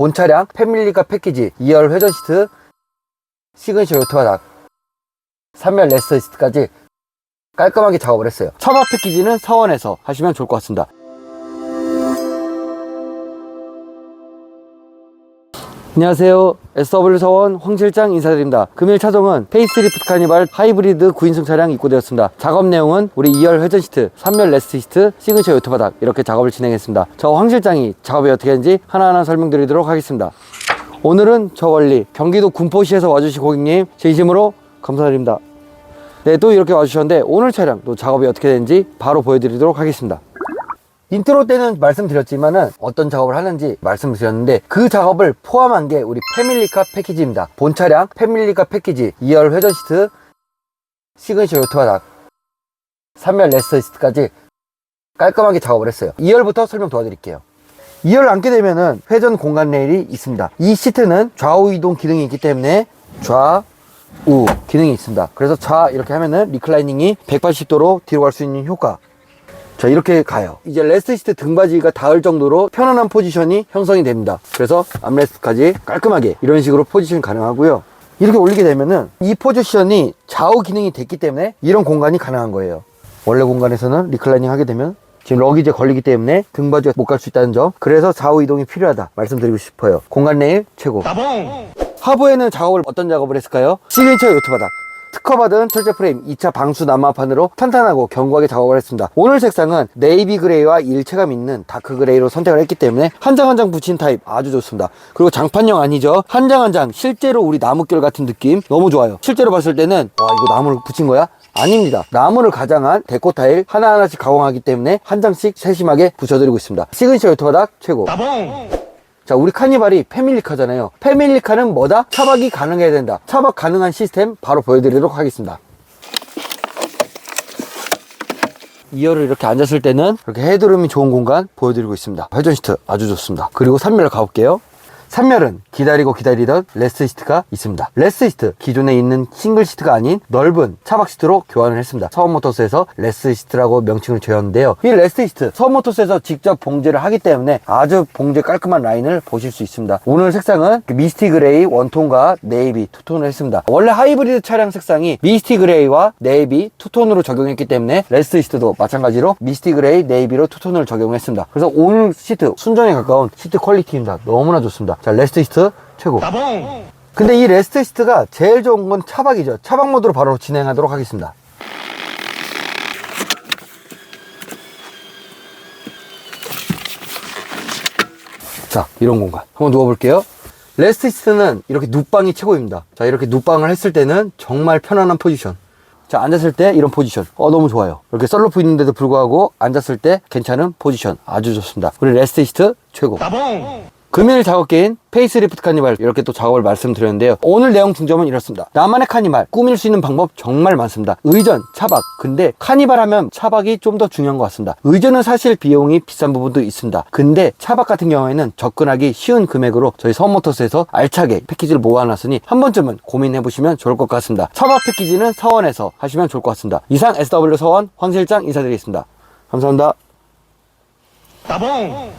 본 차량 패밀리카 패키지 2열 회전 시트 시그니처 요트 바닥 3열 레스터 시트까지 깔끔하게 작업을 했어요. 차박 패키지는 서원에서 하시면 좋을 것 같습니다 안녕하세요. SW 서원 황 실장 인사드립니다. 금일 차종은 페이스리프트 카니발 하이브리드 9인승 차량 입고되었습니다. 작업 내용은 우리 2열 회전 시트, 3열 레스트 시트, 시그니처 요트 바닥 이렇게 작업을 진행했습니다. 저 황 실장이 작업이 어떻게 하는지 하나하나 설명드리도록 하겠습니다. 오늘은 저 멀리 경기도 군포시에서 와주신 고객님 진심으로 감사드립니다. 네, 또 이렇게 와주셨는데 오늘 차량 또 작업이 어떻게 되는지 바로 보여드리도록 하겠습니다. 인트로 때는 말씀드렸지만은 어떤 작업을 하는지 말씀드렸는데 그 작업을 포함한 게 우리 패밀리카 패키지입니다. 본 차량 패밀리카 패키지 2열 회전 시트 시그니처 요트 바닥 3열 레스터 시트까지 깔끔하게 작업을 했어요. 2열부터 설명 도와드릴게요. 2열 앉게 되면은 회전 공간 레일이 있습니다. 이 시트는 좌우 이동 기능이 있기 때문에 좌 우 기능이 있습니다. 그래서 좌 이렇게 하면은 리클라이닝이 180도로 뒤로 갈 수 있는 효과 자 이렇게 가요. 이제 레스트 시트 등받이가 닿을 정도로 편안한 포지션이 형성이 됩니다. 그래서 암레스트까지 깔끔하게 이런 식으로 포지션 가능하고요. 이렇게 올리게 되면은 이 포지션이 좌우 기능이 됐기 때문에 이런 공간이 가능한 거예요. 원래 공간에서는 리클라이닝 하게 되면 지금 러기지에 걸리기 때문에 등받이가 못 갈 수 있다는 점. 그래서 좌우 이동이 필요하다 말씀드리고 싶어요. 공간 레일 최고. 하부에는 작업을 어떤 작업을 했을까요? 시그니처 요트 바닥 특허받은 철제 프레임 2차 방수 난마판으로 탄탄하고 견고하게 작업을 했습니다. 오늘 색상은 네이비 그레이와 일체감 있는 다크 그레이로 선택을 했기 때문에 한장 한 장 붙인 타입 아주 좋습니다. 그리고 장판형 아니죠? 한 장 한 장 실제로 우리 나무결 같은 느낌 너무 좋아요. 실제로 봤을 때는 와 이거 나무를 붙인 거야? 아닙니다. 나무를 가장한 데코 타일 하나하나씩 가공하기 때문에 한 장씩 세심하게 붙여드리고 있습니다. 시그니처 요트 바닥 최고. 자, 우리 카니발이 패밀리카잖아요. 패밀리카는 뭐다? 차박이 가능해야 된다. 차박 가능한 시스템 바로 보여드리도록 하겠습니다. 2열을 이렇게 앉았을 때는 이렇게 헤드룸이 좋은 공간 보여드리고 있습니다. 회전 시트 아주 좋습니다. 그리고 3열 가볼게요. 3열은 기다리고 기다리던 레스트 시트가 있습니다. 레스트 시트 기존에 있는 싱글 시트가 아닌 넓은 차박 시트로 교환을 했습니다. 서원모터스에서 레스트 시트라고 명칭을 지었는데요. 이 레스트 시트 서원모터스에서 직접 봉제를 하기 때문에 아주 봉제 깔끔한 라인을 보실 수 있습니다. 오늘 색상은 그 미스티 그레이 원톤과 네이비 투톤을 했습니다. 원래 하이브리드 차량 색상이 미스티 그레이와 네이비 투톤으로 적용했기 때문에 레스트 시트도 마찬가지로 미스티 그레이 네이비로 투톤을 적용했습니다. 그래서 오늘 시트 순정에 가까운 시트 퀄리티입니다. 너무나 좋습니다. 자 레스트 시트 최고. 근데 이 레스트 시트가 제일 좋은 건 차박이죠. 차박 모드로 바로 진행하도록 하겠습니다. 자, 이런 공간. 한번 누워볼게요. 레스트 시트는 이렇게 눕방이 최고입니다. 자, 이렇게 눕방을 했을 때는 정말 편안한 포지션. 자, 앉았을 때 이런 포지션. 어, 너무 좋아요. 이렇게 썰로프 있는데도 불구하고 앉았을 때 괜찮은 포지션. 아주 좋습니다. 우리 레스트 시트 최고. 금일 작업기인 페이스리프트 카니발 이렇게 또 작업을 말씀드렸는데요. 오늘 내용 중점은 이렇습니다. 나만의 카니발 꾸밀 수 있는 방법 정말 많습니다. 의전, 차박. 근데 카니발 하면 차박이 좀 더 중요한 것 같습니다. 의전은 사실 비용이 비싼 부분도 있습니다. 근데 차박 같은 경우에는 접근하기 쉬운 금액으로 저희 서원모터스에서 알차게 패키지를 모아놨으니 한 번쯤은 고민해 보시면 좋을 것 같습니다. 차박 패키지는 서원에서 하시면 좋을 것 같습니다. 이상 SW 서원 황 실장 인사드리겠습니다. 감사합니다. 따봉